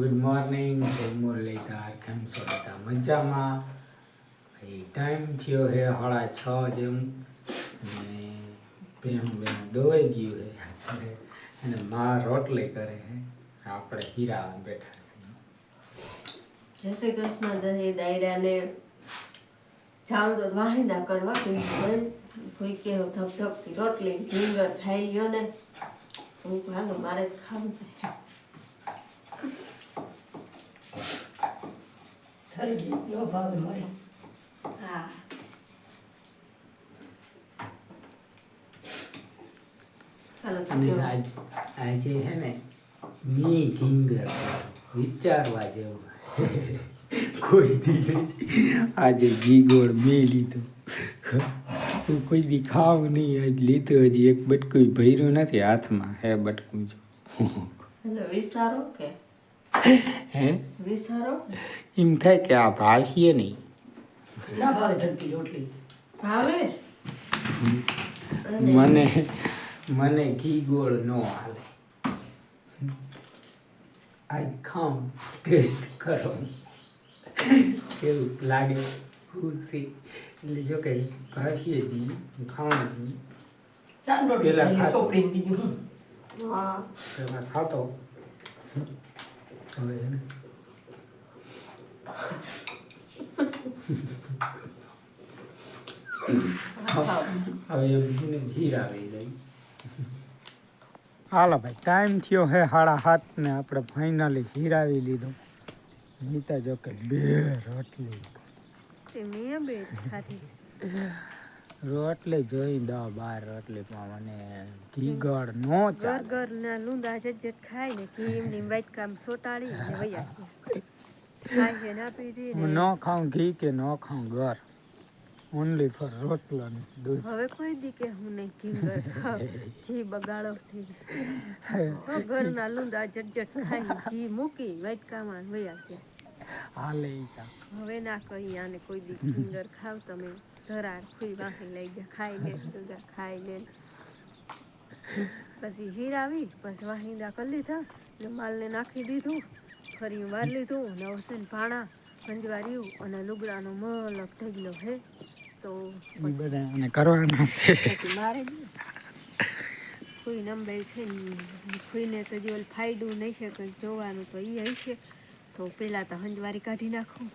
Good morning જય મુરલીધર કેમ છો બધા? મજામાં? એ ટાઈમ થયો છે સાડા છ જેમ. ને ભેમ બેન દોવાઈ ગયું છે અને માં રોટલી કરે છે આપણે હીરા બેઠા છે જય શ્રી કૃષ્ણ, દહી, દાયરાને જાઉં તો વાહિંદા કરવા બેન કોઈ કે ધક ધકથી રોટલી ભીંગર ખાઈ ગયો ને. તો હું હાલો, મારે ખાવું ગઈ નો ભાવે મળે. હા. અને. આજે હે ને મી કિંગર વિચારવા જેવું. કોઈ દી આજે ઘી ગોળ મેં લીધો. હું કોઈ દી ખાવ નહીં. આજ લીધો હજી એક બટકું ભર્યું નથી હાથમાં. હે બટકું જો. હાલો વિસારો કે? હે? વિસારો? એમ થાય કે આ ભાવશીએ નહીં. ના ભાવે ધનતી રોટલી. ભાવે? મને મને ઘી ગોળ નો હાલે. આઈ ખાઉં ટેસ્ટ કરો. કેવું લાગે? ખુશી એટલે જો કે ભાષીએ જી ખાવાનું રોટલી પેલા ખાતું. હવે એને ખાઓ. હવે એમ છે ને હીરાવી લઈ હાલો ભાઈ ટાઈમ થયો હે સાડા સાત ને આપણે ફાઇનલી હીરાવી લીધો નીતા જો કે બે રોટલી તે મેં બે ખાધી રોટલી જોઈ દો બાર રોટલી પણ મને ઘીગળ નો ચાલે. ઘર ના લુંદા જજ્જત ખાય ને કે એમની વાઈટ કામ સોટાડી ને વૈયા ખાય છે ને હું ન ખાઉં ઘી કે ન ખાઉં ઘર. ઓનલી ફોર રોટલા દૂધ. હવે કોઈ દી કે હું નહીં ખાવ ઘી બગાડો થઈ ઘર ના લુંદા ખાય ને ઘી મૂકી વાઈટ કામ વૈયા ગયા હાલે હવે ના કહી આને કોઈ દી કિંગર ખાવ તમે. ધરાર ખુઈ વાહી લઈ ગયા ખાઈ લે દુગા ખાઈ લે પછી હીરાવી પછી વાહિંદા કરી લીધા ને માલને નાખી દીધું ફરી વાર લીધું ને અવસન ભાણા સંજવાર્યું અને લુગડાનો મલક ઢગલો હે તો કરવાના છે મારે કોઈ નંબર છે ને કોઈને તો જે ફાયદું નહીં છે કે જોવાનું તો એ હશે તો પહેલાં તો હંજવારી કાઢી નાખું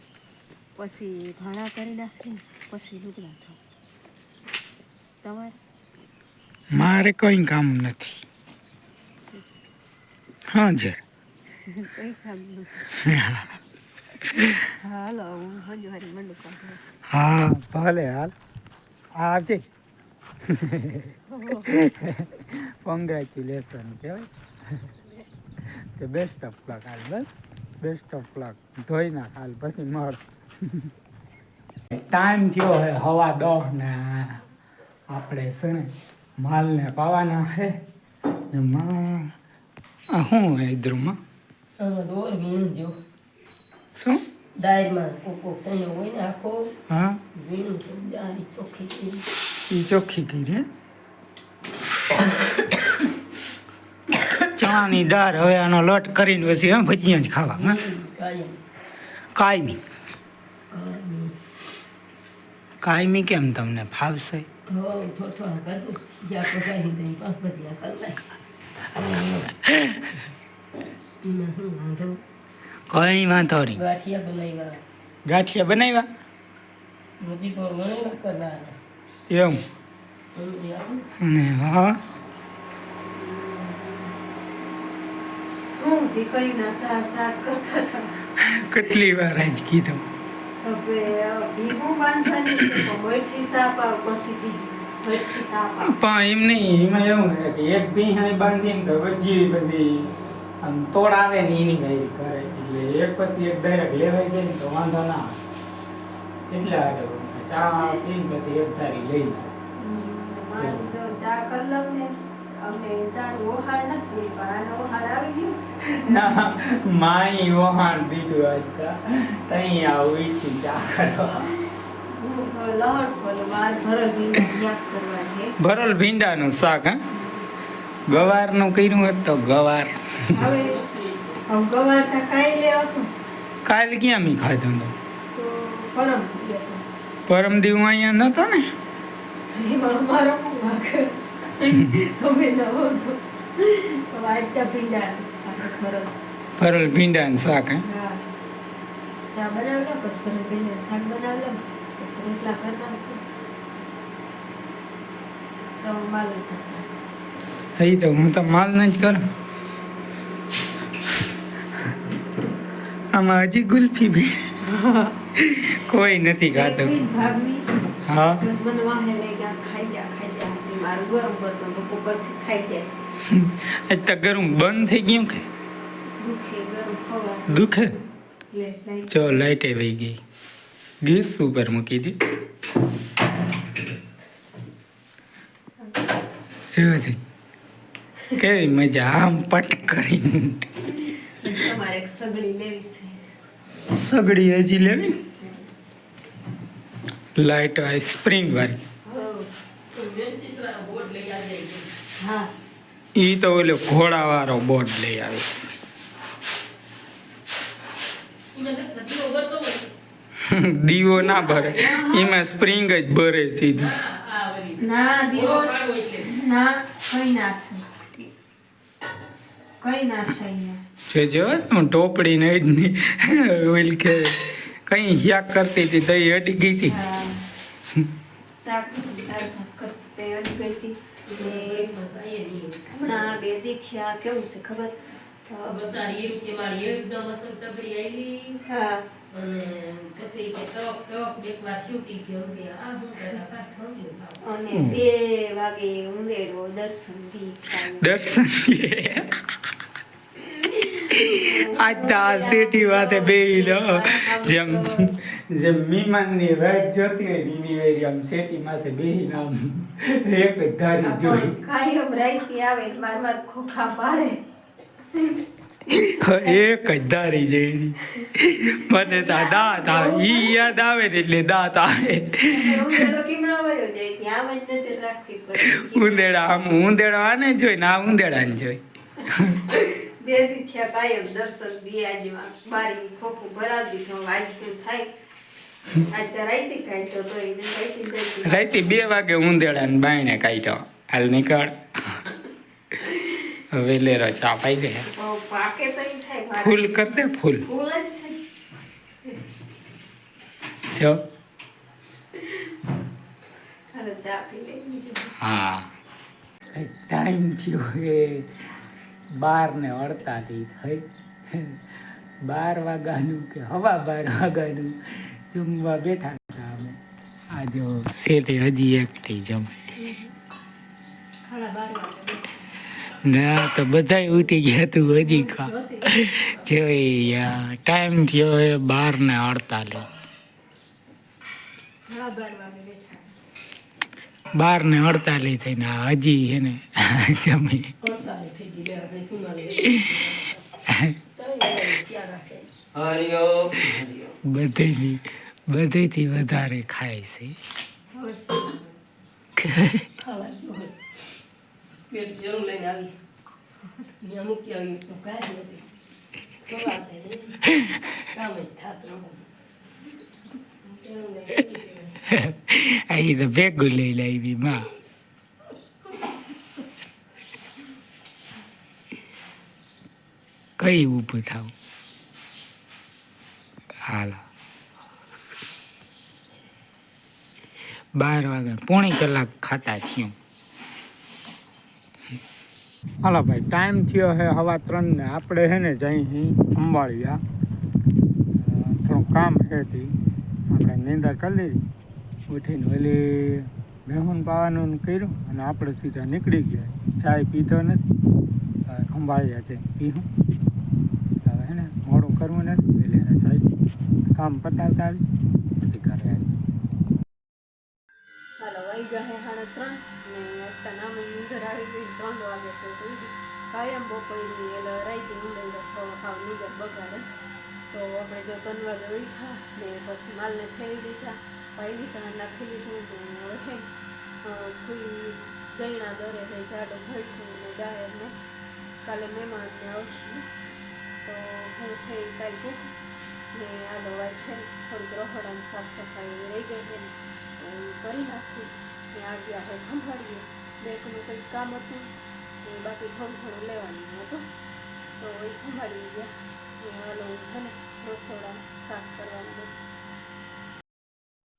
પછી ભાણા કરી નાખીને પછી લુગડા થો તમારે? મારે કોઈ કામ નથી. હા જર. કઈ કામ નથી. હાલો હું હંજવારી મંડું હા ભલે હાલ. આવજે. કોંગ્રેચ્યુલેશન કહેવાય કે બેસ્ટ ઓફ લક હાલ બસ. બેસ્ટ ઓફ લક ધોઈ નાખ હાલ પછી મળ ટાઈમ થયો હે હવા દહ ને આપણે છે ને માલને પાવાના છે ને માં આ શું હે શું? કોક હોય ને આખો. હા. વીણ ચોખ્ખી કરી. એ ચોખ્ખી કરી રે ચણાની દાળ હવે આનો લોટ કરીને પછી હા ભજીયા જ ખાવા કાયમ. કાયમી. કેમ તમને ફાવશે હો થોડા થોડા કરું જ્યાં પગારી દઈ પાંચ બધી શું વાંધો? કઈ વાંધો નહીં. ગાંઠિયા બનાવ્યા. ગાંઠિયા બનાવ્યા? હજી પણ વણેલા એમ અને હા? કેટલી વાર આજ કીધું? પણ એમ નહીં એમાં એવું છે કે એક ભીહાઈ બાંધીને તો ભજી પછી આમ તોડ આવે ને એની ભાઈ કરે. એટલે એક પછી એક ડાયરેક્ટ લેવાઈ જાય ને તો વાંધો ના આવે. એટલે આગળ ચા પીને પછી એક તારી લઈ લે. ચા કરી લઉં ને. અમે ચા ઓહાડ નથી પણ આવી ગયું. ના માઈ દીધું તઈ આવું ચા કરવા ભરલ ભીંડાનું શાક હા? ગવારનું કર્યું હોત તો ગવાર. કાલ ક્યાં મી ખાધો તો પરમ દીવ અહીંયા નતો ને? તમે નવો તો સાથે ભીંડા ને શાક હે? ચા પછી શાક પછી રોટલા તો માલ કરતા. એ તો હું તો માલ ન જ કરું. આમાં હજી ગુલ્ફી બી કોઈ નથી ખાતું. હા. મારું ગરમ કરતો તો પછી ખાઈ જાય આજ તો ગરમ બંધ થઈ ગયું કે? દુખે ચો લાઈટે વહી ગઈ. ગેસ ઉપર મૂકી દી. શું કેવી મજા આમ પટ કરી સગડી સગડી હજી લેવી? લાઈટ વાળી સ્પ્રિંગ વાળી. ઈ તો ઓલો ઘોડા વાળો બોર્ડ લઈ આવે. દીવો ના ભરે. એમાં સ્પ્રિંગ જ ભરે સીધું. ના દીવો ના કઈ ના કઈ ના થાય છે જો હું ટોપડી ને ઓલ કે કઈ હ્યાક કરતી હતી દહીં એ અડી ગઈ હતી. હમણાં બે કેવું છે ખબર? તો હા. અને બે વાગે ઉંદેડો દર્શન દી. દર્શન આજ તો આ સેટી વાતે બે જેમ જેમ મીમાનની વાઈટ જોતી હોય ને એની વેરી આમ સેટી માથે બેહીને આમ એક જ ધારી જોઈ. કાયમ રાઈતી આવે માર માર ખોખા પાડે. એક જ ધારી જઈ મને તો દાંત આવે. ઈ યાદ આવે ને એટલે દાંત આવે. ઉંદેડો આમ જ ઉંદેડા ઉંદેડા આને જોઈ ને આ ઉંદેડાને જોઈ. બે દી થયા કાયમ દર્શન દિયાજીમાં. બારી ખોખું ભરાવી દીધું વાંચતું થાય. રાઈતી બે વાગે ઉંદેડાને બાયણે કાઢ્યો. હાલ નીકળ. વેલેરો ચા પાઈ ગયા. ફૂલ કર દે ફૂલ. જ. હા. ટાઈમ થયો એ બાર ને અડતાથી બાર વાગ્યાનું કે હવા બાર વાગ્યાનું? જમવા બેઠા હતા અમે. આ જો શેઠે હજી એકટી જમે. બાર ના તો બધા ઉઠી ગયા તું હજી ખા. જો ટાઈમ થયો એ બાર ને અડતાલીસ. બાર ને અડતાલીસ થઈને હજી હે ને જમી બધેથી બધેથી વધારે ખાય છે. અહીં તો ભેગું લઈ લાવી માં. કઈ ઊભું થાવ? હાલો. બાર વાગે. પોણી કલાક ખાતા થયું. હાલો ભાઈ ટાઈમ થયો હે હવા ત્રણ ને. આપણે હે ને જઈ હી અંબાળિયા. થોડું કામ છે આપણે નિંદર કરી લીધી. ઉઠીને ઓલી મેહુન પાવાનું કર્યું અને આપણે સીધા નીકળી ગયા. ચાય પીધો નથી. ખંભાળિયા જઈને પીવું હવે હે ને મોડું કરવું નથી. એટલે ચાય કામ પતાવતા આવી પછી ઘરે આવી વાઈ ગયા સાડા ત્રણ ને અત્યારે નામ નીંદર આવી ગઈ ત્રણ વાગે છે તો કાયમ બપોરની એટલે રાઈતી નીંદર ખાવ નીંદર બગાડે તો આપણે જો ત્રણ વાગે ઉઠ્યા ને પછી માલને ફેરી દીધા પાઈ દીધા નાખી લીધું તો હવે ખુલ્લી ગયણા દરે થઈ જાડો ભરતું ને ગાયરને કાલે મહેમાનને આવશે તો હું થઈ ભૂખ ને આ દવા છે થોડીક રસોડાની સાફ સફાઈ રહી ગઈ છે કરી નાખી આગળ આપણે ખંભાળીએ બેંકનું કંઈક કામ હતું ને બાકી થોડું થોડું લેવાનું હતું, તો એ સંભાળી ગયા. હાલો છે ને રસોડા સાફ કરવાનું હતું.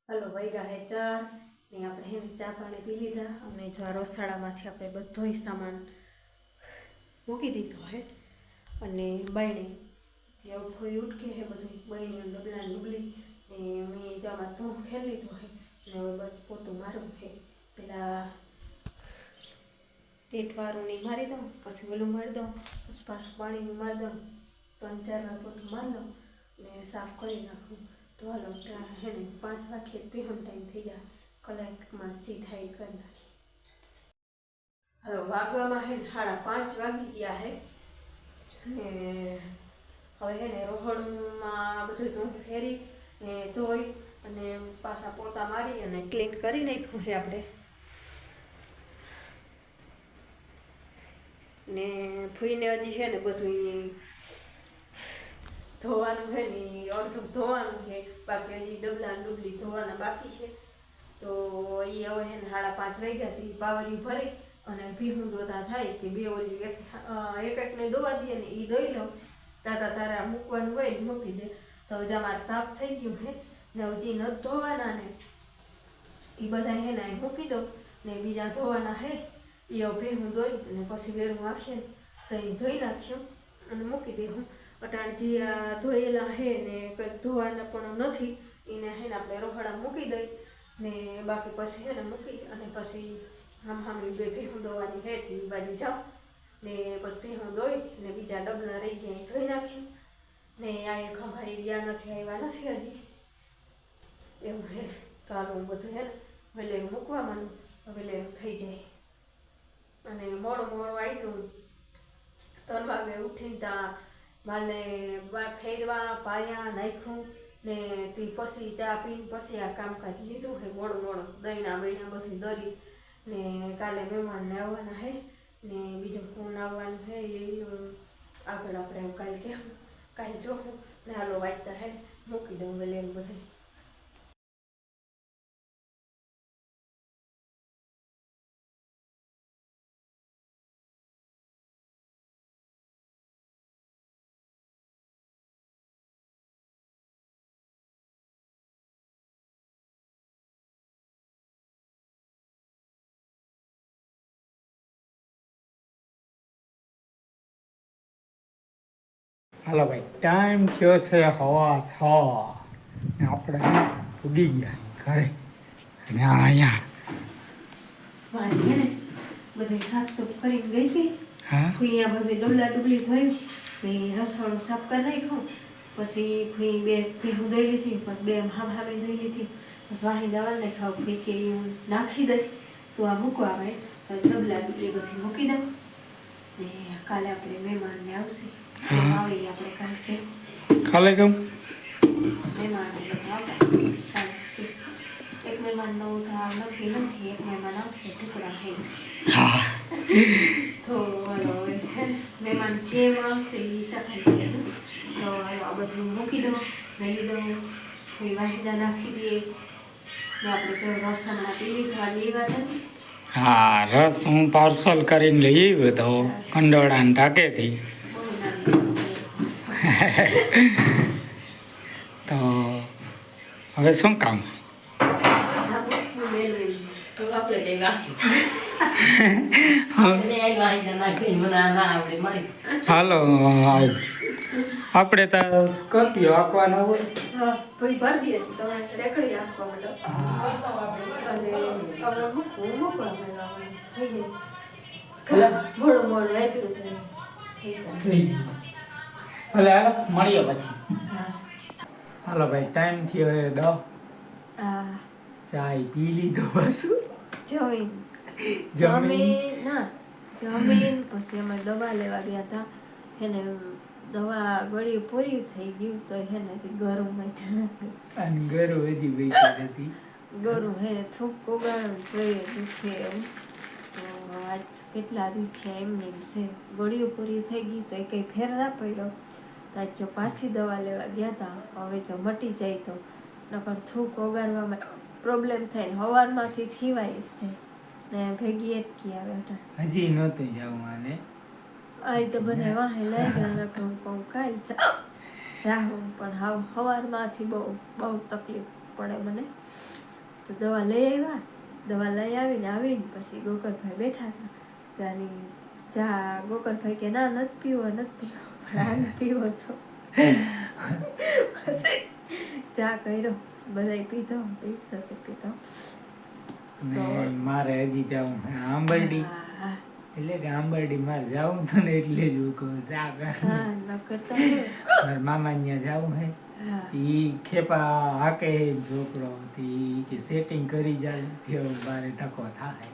હલો, વૈગા હે ચાર ને આપણે હેમ ચા પાણી પી લીધા. અને જો આ રસોડામાંથી આપણે બધોય સામાન મૂકી દીધો હે. અને બાયણે ત્યાં ફોઈ ઉટકે હે બધું બાયણે ડબલા ડુબલી. ને મેં જામાં ધૂમ ખેલી લીધો હે. ને હવે બસ પોતું મારું હે. પેલા ટેટવાળું નહીં મારી દઉં, પછી ઓલું મારી દઉં, પછી પાછું પાણી મારી દઉં, ત્રણ ચાર વાર પોતું મારી દઉં ને સાફ કરી નાખું. તો હાલો હે ને પાંચ વાગે પીવાનો ટાઈમ થઈ જાય કલાકમાં જે થાય કરી નાખી હાલો, વાગવામાં હે ને સાડા પાંચ વાગી ગયા હે. ને હવે હે ને રોહડમાં બધું ધૂળ ફેરી ને ધોઈ અને પાછા પોતા મારી અને ક્લીન કરી નાખ્યું છે આપણે. ને ફૂઈને હજી છે ને બધું ધોવાનું છે ને અડધું ધોવાનું છે. બાકી હજી ડબલા ને ડુબલી ધોવાના બાકી છે. તો એ હવે છે ને સાડા પાંચ વાગ્યાથી પાવરી ભરી અને ભીહું દોતા થાય કે બે ઓલી એક એક એકને દોવા દઈએ ને એ દોઈ લઉં. તાતા તારા મૂકવાનું હોય ને મૂકી દે. તો હજી અમારે સાફ થઈ ગયું છે ને હજી નથી ધોવાના ને એ બધા હે ને મૂકી દો ને બીજા ધોવાના હે એ હવે હું ધોઈ અને પછી વેરું આવશે ને તો ધોઈ નાખ્યું અને મૂકી દઈશું અટાણ જે આ ધોયેલા હે ને કંઈક ધોવાના પણ નથી એને હે ને આપણે રોહડા મૂકી દઈ ને બાકી પછી હે ને મૂકી અને પછી આમ આમ બે ભેહું ધોવાની હે તે બાજુ જાઉં ને પછી ભેહું ધોઈ ને બીજા ડબલા રહી ગયા ધોઈ નાખ્યું ને આ અમારી ગયા નથી આવ્યા નથી હજી એવું હે તો હું બધું હે ને વેલેરું મૂકવા માંડું વેલેરું થઈ જાય અને મોડું મોડું આવ્યું ત્રણ વાગે ઉઠીને તા બા ફેરવા, પાયા, નાખ્યું. ને તે પછી ચા પીને પછી આ કામકાજ લીધું હે. મોડું મોડું દહીંના બહીના બધું દરી. ને કાલે મહેમાનને આવવાના હે. ને બીજું કોણ આવવાનું હે. એ આગળ આપણે એમ કાલે કેમ? કાલે જોઉં ને હાલો વાંચતા હે મૂકી દઉં વેલે એમ બધું. હાલો ભાઈ ટાઈમ થયો છે હવા છ. ને આપણે ઉડી ગયા ઘરે. અને અહીંયા. બધી સાફ સુફ કરીને ગઈ હતી? ખુઈયા બધી ડબલા ડુબલી થઈ ને રસોડું સાફ કરી નાખ્યું? પછી ખુઈ બે ભેહું દઈ લીધી પછી બે હામ હામે દઈ લીધી. પછી વાહી દવા ને ખાવ ખુઈ કે નાખી દઈ તો આ મૂકો આવે તો ડબલા ડુબલી બધી મૂકી દઉં. ને કાલે આપણે મહેમાનને આવશે. કાલે કેમ હે. તો મહેમાન કેમ આવશે એ ચાખાઈ તો આ મૂકી દો મેલી દો નાખી દઈએ હા, રસ હું પાર્સલ કરીને લઈ આવ્યો હતો કંડોળાને ટાંકેથી તો હવે શું કામ? હાલો આપણે તો સ્કોર્પિયો આપવાનો હોય. ભલે હાલો મળીએ પછી. હાલો ભાઈ ટાઈમ થયો એ દો આ ચાય પી લીધો પાછું. જમીન. જમીન? ના જમીન પછી અમે દવા લેવા ગયા હતા. એને દવા ગળ્યું પૂરી થઈ ગયું તો એને હજી ગરમમાં અને ઘર હજી બેઠા નથી. ગરુ હે થૂક ઓગાળવું જોઈએ દુખે તો આજ કેટલા દી છે એમની છે ગળ્યું પૂરી થઈ ગઈ તો એ કંઈ ફેર ના પડ્યો. તો આજ જો પાછી દવા લેવા ગયા હતા હવે જો મટી જાય તો. નકર થૂક ઓગાળવામાં પ્રોબ્લેમ થાય ને હવારમાંથી થીવાય જ જાય. ને ભેગી એટકી આવે અટાણે. હજી નહોતું જવું આને. આ તો બધા વાહે લઈ ગયા નકર હું કાલ જા જાઉં પણ હાવ હવારમાંથી બહુ બહુ તકલીફ પડે મને. તો દવા લઈ આવ્યા. દવા લઈ આવીને આવીને પછી ગોકરભાઈ બેઠા હતા ત્યાંની ચા ગોકરભાઈ કે ના નથી પીવો નથી પીવો. પણ પીવો તો ચા કર્યો. બધાય પીધો પીતો તો પીધો. મારે હજી જવું હે આંબરડી એટલે કે આંબરડી મારે જવું તો ને એટલે જ હું કહું ચા. મારા મામા ત્યાં જવું હે. ઈ ખેપા હાકે છોકરો ઈ કે સેટિંગ કરી જાય થયો બારે ધક્કો થાય.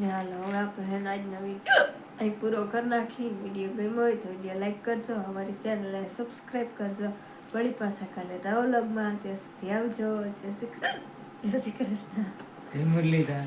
ના હવે આપણે હે ને આજનો વીડિયો અહીં પૂરો કરી નાખી. વીડિયો ગમ્યો હોય તો વીડિયો લાઈક કરજો, અમારી ચેનલને સબસ્ક્રાઈબ કરજો. વળી પાછા કાલે નવા વ્લોગમાં ત્યાં સુધી આવજો. જય શ્રી કૃષ્ણ. જય શ્રી કૃષ્ણ. જય મુરલીધર.